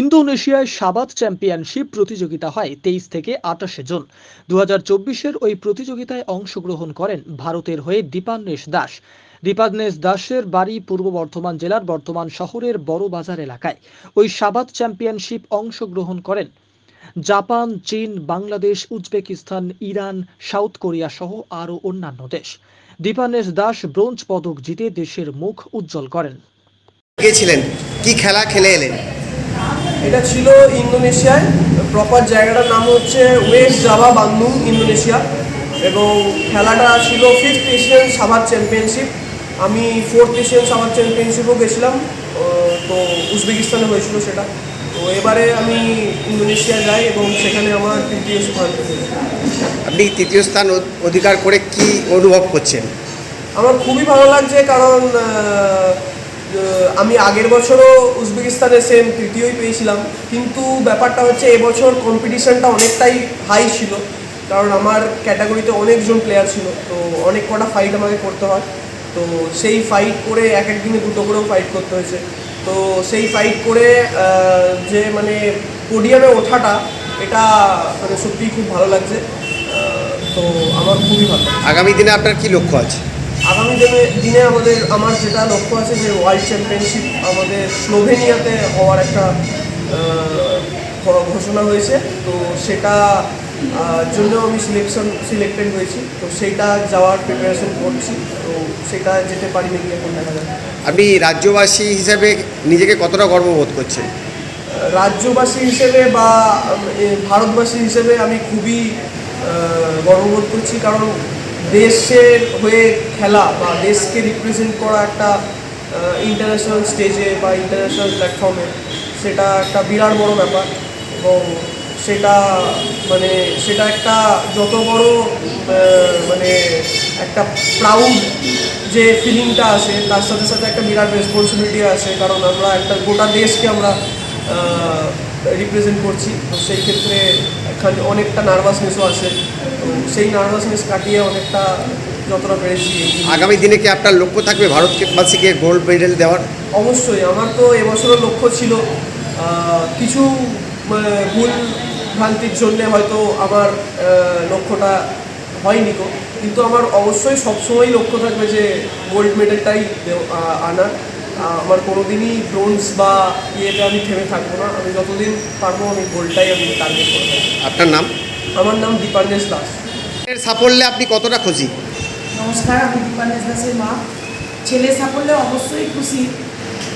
ইন্দোনেশিয়ায় সাবাত চ্যাম্পিয়নশিপ প্রতিযোগিতা হয় তেইশ থেকে আটাশে জুন। দু হাজার ওই প্রতিযোগিতায় অংশগ্রহণ করেন ভারতের হয়ে দীপান্বেশ দাস। দীপান্বেশ দাসের বাড়ি পূর্ব বর্ধমান জেলার বর্ধমান শহরের বড় বাজার এলাকায়। ওই সাবাত চ্যাম্পিয়নশিপ অংশগ্রহণ করেন জাপান, চীন, Bangladesh, Uzbekistan, Iran, south Korea সহ আরও অন্যান্য দেশ। দীপান্বেশ দাস ব্রোঞ্জ পদক জিতে দেশের মুখ উজ্জ্বল করেন। কি খেলা খেলে এলেন? এটা ছিল ইন্দোনেশিয়ায়। প্রপার জায়গাটার নাম হচ্ছে ওয়েস্ট জাভা বান্দুং ইন্দোনেশিয়া। এবং খেলাটা ছিল ফিফথ এশিয়ান সাভার চ্যাম্পিয়নশিপ আমি ফোর্থ এশিয়ান সাভার চ্যাম্পিয়নশিপও গেছিলাম। তো উজবেকিস্তানে হয়েছিল সেটা। তো এবারে আমি ইন্দোনেশিয়া যাই এবং সেখানে আমার তৃতীয় স্থান। আপনি তৃতীয় স্থান অধিকার করে কি অনুভব করছেন? আমার খুবই ভালো লাগছে কারণ আমি আগের বছরও উজবেকিস্তানে সেম তৃতীয়ই পেয়েছিলাম। কিন্তু ব্যাপারটা হচ্ছে এবছর কম্পিটিশানটা অনেকটাই হাই ছিল। কারণ আমার ক্যাটাগরিতে অনেকজন প্লেয়ার ছিল। তো অনেক কটা ফাইট আমাকে করতে হয়। তো সেই ফাইট করে এক এক দিনে দুটো করেও ফাইট করতে হয়েছে। তো সেই ফাইট করে যে মানে পোডিয়ামে ওঠাটা, এটা মানে সত্যিই খুব ভালো লাগছে। তো আমার খুবই ভালো। আগামী দিনে আপনার কি লক্ষ্য আছে? আগামী দিনে দিনে আমাদের আমার যেটা লক্ষ্য আছে যে ওয়ার্ল্ড চ্যাম্পিয়নশিপ আমাদের স্লোভেনিয়াতে হওয়ার একটা ঘোষণা হয়েছে। তো সেটা জন্য আমি সিলেকশন সিলেক্টেড হয়েছি। তো সেইটা যাওয়ার প্রিপারেশন করছি। তো সেটা যেতে পারি নাকি এখন দেখা যাবে আপনি রাজ্যবাসী হিসেবে নিজেকে কতটা গর্ববোধ করছেন? রাজ্যবাসী হিসেবে বা ভারতবাসী হিসেবে আমি খুবই গর্ববোধ করছি। কারণ দেশের হয়ে খেলা বা দেশকে রিপ্রেজেন্ট করা একটা ইন্টারন্যাশনাল স্টেজে বা ইন্টারন্যাশনাল প্ল্যাটফর্মে সেটা একটা বিরাট বড় ব্যাপার। এবং সেটা মানে সেটা একটা যত বড় মানে একটা প্রাউড যে ফিলিংটা আসে তার সাথে সাথে একটা বিরাট রেসপন্সিবিলিটি আসে কারণ আমরা একটা গোটা দেশকে আমরা রিপ্রেজেন্ট করছি। তো সেই ক্ষেত্রে এখানে অনেকটা নার্ভাসনেসও আসে তো সেই নার্ভাসনেস কাটিয়ে অনেকটা যতটা পেরেছি আগামী দিনে কি আপনার লক্ষ্য থাকবে ভারতবাসীকে গোল্ড মেডেল দেওয়ার? অবশ্যই আমার তো এবছরও লক্ষ্য ছিল কিছু মানে, ভুল ভ্রান্তির জন্য হয়তো আমার লক্ষ্যটা হয়নি গো। কিন্তু আমার অবশ্যই সবসময় লক্ষ্য থাকবে যে গোল্ড মেডেলটাই আনার। আমার কোনোদিনই ব্রোঞ্জ বা ইয়েতে আমি থেমে থাকব না। আমি যতদিন পারব আমি গোল্ডটাই আমি টার্গেট করব। আপনার নাম? আমার নাম দীপান্বেশ দাস। এর সাফল্যে আপনি কতটা খুশি? নমস্কার আমি দীপানেশ দাসের মা। ছেলের সাফল্যে অবশ্যই খুশি।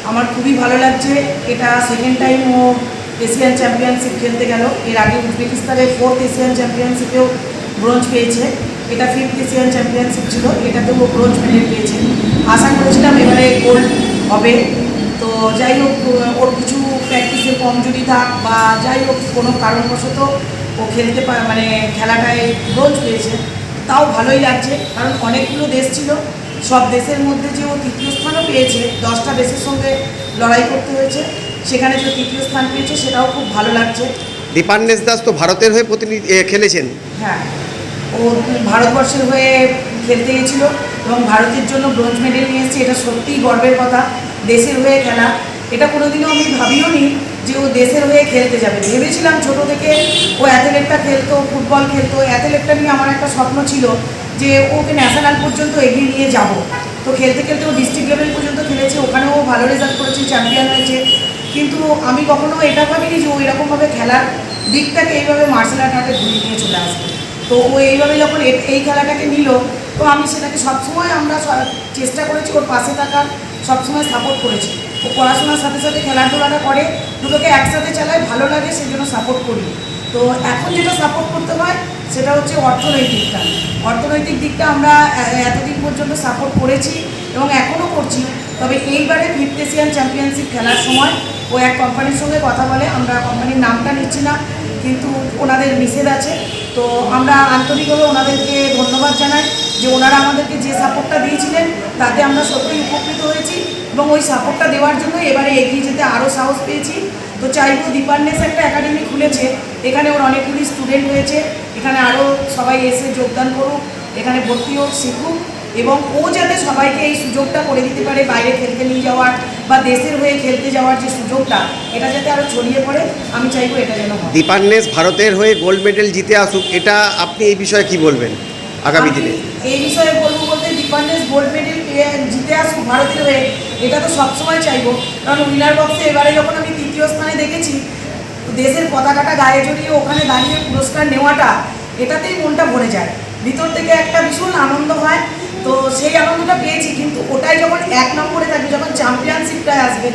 আমার খুবই ভালো লাগছে। এটা সেকেন্ড টাইম ও এশিয়ান চ্যাম্পিয়নশিপ খেলতে গেল। এর আগে উজবেকিস্তানের ফোর্থ এশিয়ান চ্যাম্পিয়নশিপেও ব্রোঞ্জ পেয়েছে। এটা ফিফথ এশিয়ান চ্যাম্পিয়নশিপ ছিল। এটাতেও ও ব্রোঞ্জ মেডেল পেয়েছে। আশা করেছিলাম এবারে গোল্ড হবে। তো যাই হোক ওর কিছু প্র্যাকটিসের কমজোরি থাক বা যাই হোক কোনো কারণবশত ও খেলতে মানে খেলাটায় ব্রোঞ্জ পেয়েছে। তাও ভালোই লাগছে কারণ অনেকগুলো দেশ ছিল। সব দেশের মধ্যে যে ও তৃতীয় স্থানও পেয়েছে দশটা দেশের সঙ্গে লড়াই করতে হয়েছে সেখানে যে তৃতীয় স্থান পেয়েছে সেটাও খুব ভালো লাগছে। দীপান্বেশ দাস তো ভারতের হয়ে প্রতিনিধি খেলেছেন। হ্যাঁ ও ভারতবর্ষের হয়ে খেলতে গেছিল এবং ভারতের জন্য ব্রোঞ্জ মেডেল নিয়ে এসেছে এটা সত্যিই গর্বের কথা। দেশের হয়ে খেলা এটা কোনোদিনও আমি ভাবিও নি যে ও দেশের হয়ে খেলতে যাবে। ভেবেছিলাম ছোট থেকে ও অ্যাথলেটটা খেলতো, ফুটবল খেলতো। অ্যাথলেটটা নিয়ে আমার একটা স্বপ্ন ছিল যে ওকে ন্যাশনাল পর্যন্ত এগিয়ে নিয়ে যাব। তো খেলতে খেলতে ও ডিস্ট্রিক্ট লেভেল পর্যন্ত খেলেছে, ওখানেও ভালো রেজাল্ট করেছে চ্যাম্পিয়ন হয়েছে। কিন্তু আমি কখনো এটা ভাবিনি যে ও এরকমভাবে খেলার দিকটাকে এইভাবে মার্শাল আর্ট আর্টে ঘুরিয়ে নিয়ে চলে আসবে। তো ও এইভাবে যখন এই খেলাটাকে নিল, তো আমি সেটাকে সবসময় আমরা চেষ্টা করেছি ওর পাশে থাকার, সবসময় সাপোর্ট করেছি। ও পড়াশোনার সাথে সাথে খেলাধুলাটা করে দুটোকে একসাথে চালায় ভালো লাগে সেই জন্য সাপোর্ট করি। তো এখন যেটা সাপোর্ট করতে হয়, সেটা হচ্ছে অর্থনৈতিকটা অর্থনৈতিক দিকটা আমরা এতদিন পর্যন্ত সাপোর্ট করেছি এবং এখনও করছি। তবে এইবারে এশিয়ান চ্যাম্পিয়নশিপ খেলার সময় ও এক কোম্পানির সঙ্গে কথা বলে আমরা কোম্পানির নামটা নিচ্ছি না, কিন্তু ওনাদের নিষেধ আছে। তো আমরা আন্তরিকভাবে ওনাদেরকে ধন্যবাদ জানাই যে ওনারা আমাদেরকে যে সাপোর্টটা দিয়েছিলেন, তাতে আমরা সত্যিই উপকৃত হয়েছি। এবং ওই সাপোর্টটা দেওয়ার জন্য এবারে এগিয়ে যেতে আরও সাহস পেয়েছি। তো চাইব দীপান্নেস একটা একাডেমি খুলেছে এখানে ওর অনেকগুলি স্টুডেন্ট হয়েছে এখানে আরও সবাই এসে যোগদান করুক এখানে ভর্তি হোক শিখুক এবং ও যাতে সবাইকে এই সুযোগটা করে দিতে পারে বাইরে খেলতে নিয়ে যাওয়ার বা দেশের হয়ে খেলতে যাওয়ার যে সুযোগটা এটা যাতে আরও ছড়িয়ে পড়ে আমি চাইব এটা যেন দীপান্নেস ভারতের হয়ে গোল্ড মেডেল জিতে আসুক এটা আপনি এই বিষয়ে কি বলবেন আগামী দিনে? এই বিষয়ে বলব বলতে দীপান্ডেস গোল্ড মেডেল জিতে আসুক ভারতের হয়ে, এটা তো সবসময় চাইব। কারণ উইনার বক্সে এবারে যখন আমি তৃতীয় স্থানে দেখেছি, দেশের পতাকাটা গায়ে জড়িয়ে ওখানে দাঁড়িয়ে পুরস্কার নেওয়াটা, এটাতেই মনটা ভরে যায়। ভিতর থেকে একটা ভীষণ আনন্দ হয়, তো সেই আনন্দটা পেয়েছি, কিন্তু ওটাই যখন এক নম্বরে থাকবে, যখন চ্যাম্পিয়নশিপটায় আসবে,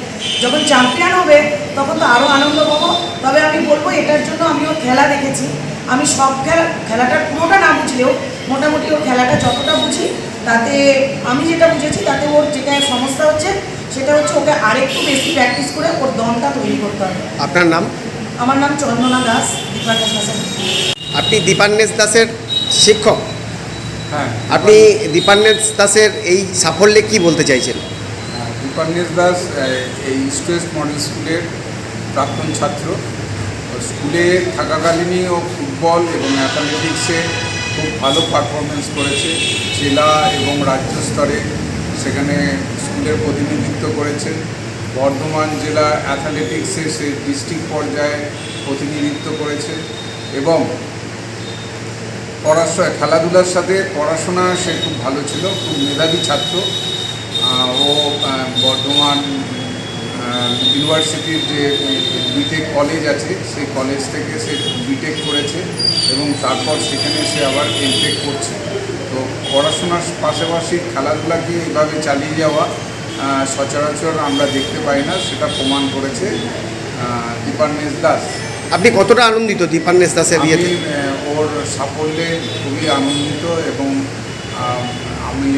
যখন চ্যাম্পিয়ন হবে, তখন তো আরও আনন্দ পাবো। তবে আমি বলব, এটার জন্য আমি ওর খেলা দেখেছি। আমি সব খেলা, খেলাটার পুরোটা না বুঝলেও, মোটামুটি ওর খেলাটা যতটা বুঝি তাতে আমি যেটা বুঝেছি তাতে ওর যেটা সমস্যা হচ্ছে সেটা হচ্ছে ওকে আরেকটু বেশি প্র্যাকটিস করে ওর দমটা তৈরি করতে হবে। আপনার নাম? আমার নাম চন্দনা দাস দীপাঙ্কর হাসান। আপনি দীপান্নেস দাসের শিক্ষক? হ্যাঁ আপনি দীপান্নেস দাসের এই সাফল্যে কি বলতে চাইছেন? হ্যাঁ, দীপান্বেশ দাস এই ওয়েস্ট মডেল স্কুলের প্রাক্তন ছাত্র। স্কুলে থাকাকালীনই ও ফুটবল এবং অ্যাথলেটিক্সে খুব ভালো পারফরমেন্স করেছে। জেলা এবং রাজ্য স্তরে সেখানে স্কুলের প্রতিনিধিত্ব করেছে বর্ধমান জেলা অ্যাথলেটিক্সে সে ডিস্ট্রিক্ট পর্যায়ে প্রতিনিধিত্ব করেছে এবং পড়াশোনা, খেলাধুলার সাথে পড়াশোনা সে খুব ভালো ছিল, খুব মেধাবী ছাত্র। ও বর্ধমান ইউনিভার্সিটির যে বিটেক কলেজ আছে সেই কলেজ থেকে সে বিটেক করেছে এবং তারপর সেখানে সে আবার এমটেক করছে। তো পড়াশোনার পাশাপাশি খেলাধুলাকে এভাবে চালিয়ে যাওয়া সচরাচর আমরা দেখতে পাই না সেটা প্রমাণ করেছে আহ, দীপান্বেশ দাস। আপনি কতটা আনন্দিত দীপান্নেস দাসের আমি ওর সাফল্যে খুবই আনন্দিত এবং আমি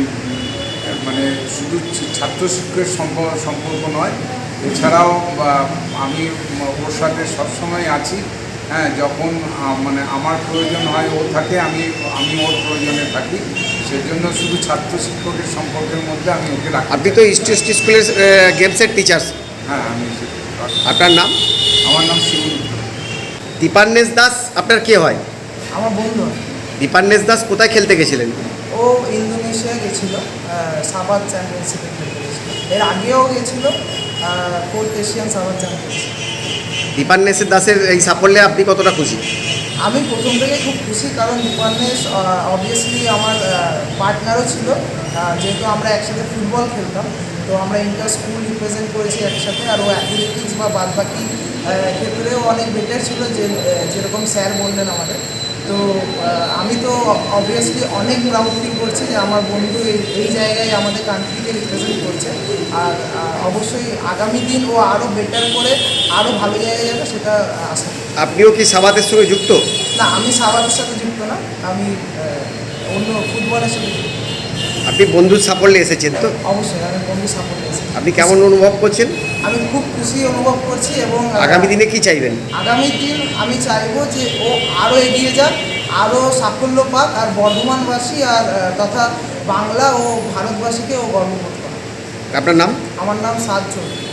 মানে শুধু ছাত্র শিক্ষকের সম্পর্ক নয় এছাড়াও আমি ওর সাথে সবসময় আছি। হ্যাঁ যখন মানে আমার প্রয়োজন হয় ও থাকে আমি আমি ওর প্রয়োজনে থাকি। সেজন্য শুধু ছাত্র শিক্ষকের সম্পর্কের মধ্যে আমি ওকে রাখি। আপনি তো ইস্ট ওয়েস্ট স্কুলের গেমসের টিচার হ্যাঁ আমি আপনার নাম? আমার নাম শিবুল দীপান্নেস দাস আপনার কে হয়? আমার বন্ধু। দীপান্নেস দাস কোথায় খেলতে গেছিলেন? ও ইন্দোনেশিয়া গেছিল সাবাদ চ্যাম্পিয়নশিপে খেলতে। এর আগেও গেছিল fourth Asian savate championship. Dipannes দাসের এই সাফল্যে আপনি কতটা খুশি? আমি প্রথম থেকে খুব খুশি কারণ দীপান্বেশ অবভিয়াসলি আমার পার্টনারও ছিল। যেহেতু আমরা একসাথে ফুটবল খেলতাম তো আমরা ইন্টার স্কুল রিপ্রেজেন্ট করেছি একসাথে আর ও অ্যাথলেটিক্স বা বাদ বাকি ক্ষেত্রেও অনেক বেটার ছিল যে যেরকম স্যার বললেন আমাদের। তো আমি তো অবভিয়াসলি অনেক প্রাউড ফিল করছি যে আমার বন্ধু এই এই জায়গায় আমাদের কান্ট্রিকে রিপ্রেজেন্ট করছে। আর অবশ্যই আগামী দিন ও আরও বেটার করে আরও ভালো জায়গায় যাবে সেটা আশা আপনিও কি সাবাদের সঙ্গে যুক্ত? না আমি সাবাদের সাথে যুক্ত না আমি অন্য ফুটবলের সাথে যুক্ত। আপনি বন্ধুর সাফল্যে এসেছেন তো? অবশ্যই আমি বন্ধু আপনি কেমন অনুভব করছেন? আমি খুব খুশি অনুভব করছি এবং আগামী দিনে কি চাইবেন? আগামী দিন আমি চাইব যে ও আরও এগিয়ে যাক আরও সাফল্য পাক আর বর্ধমানবাসী আর তথা বাংলা ও ভারতবাসীকে ও গর্ব করতে পারে আপনার নাম? আমার নাম সাত চৌধুরী।